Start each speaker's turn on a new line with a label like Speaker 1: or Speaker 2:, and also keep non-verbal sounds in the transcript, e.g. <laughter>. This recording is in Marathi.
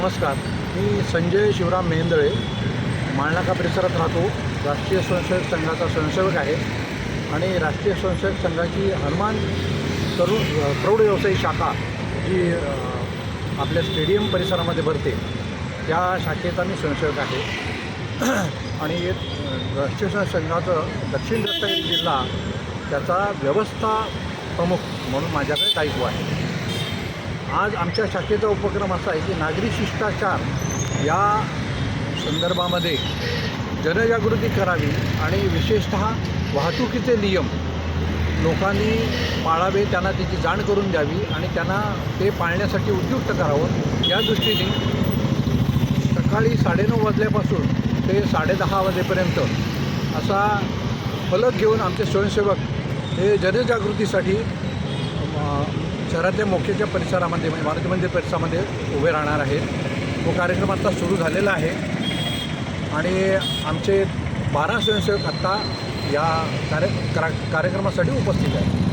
Speaker 1: नमस्कार. मी संजय शिवराम मेंदळे माळनाका परिसरात राहतो. राष्ट्रीय स्वयंसेवक संघाचा स्वयंसेवक आहे. आणि राष्ट्रीय स्वयंसेवक संघाची हनुमान तरुण प्रौढ व्यवसायी शाखा जी आपल्या स्टेडियम परिसरामध्ये भरते त्या शाखेचा मी स्वयंसेवक आहे. <clears throat> आणि एक राष्ट्रीय स्वयंसेवक संघाचं दक्षिण रत्नागिरी जिल्हा त्याचा व्यवस्था प्रमुख म्हणून माझ्याकडे दायित्व आहे. आज आमच्या शाखेचा उपक्रम असा आहे की नागरी शिष्टाचार या संदर्भामध्ये जनजागृती करावी आणि विशेषत वाहतुकीचे नियम लोकांनी पाळावे त्यांना त्याची जाण करून द्यावी आणि त्यांना ते पाळण्यासाठी उद्युक्त करावं. या दृष्टीने सकाळी साडेनऊ वाजल्यापासून ते साडेदहा वाजेपर्यंत असा फलक घेऊन आमचे स्वयंसेवक हे जनजागृतीसाठी शहरातल्या मोक्याच्या परिसरामध्ये म्हणजे मारुती मंदिर परिसरामध्ये उभे राहणार आहेत. तो कार्यक्रम आत्ता सुरू झालेला आहे. आणि आमचे बारा स्वयंसेवक आत्ता या कार्य कार्यक्रमासाठी उपस्थित आहेत.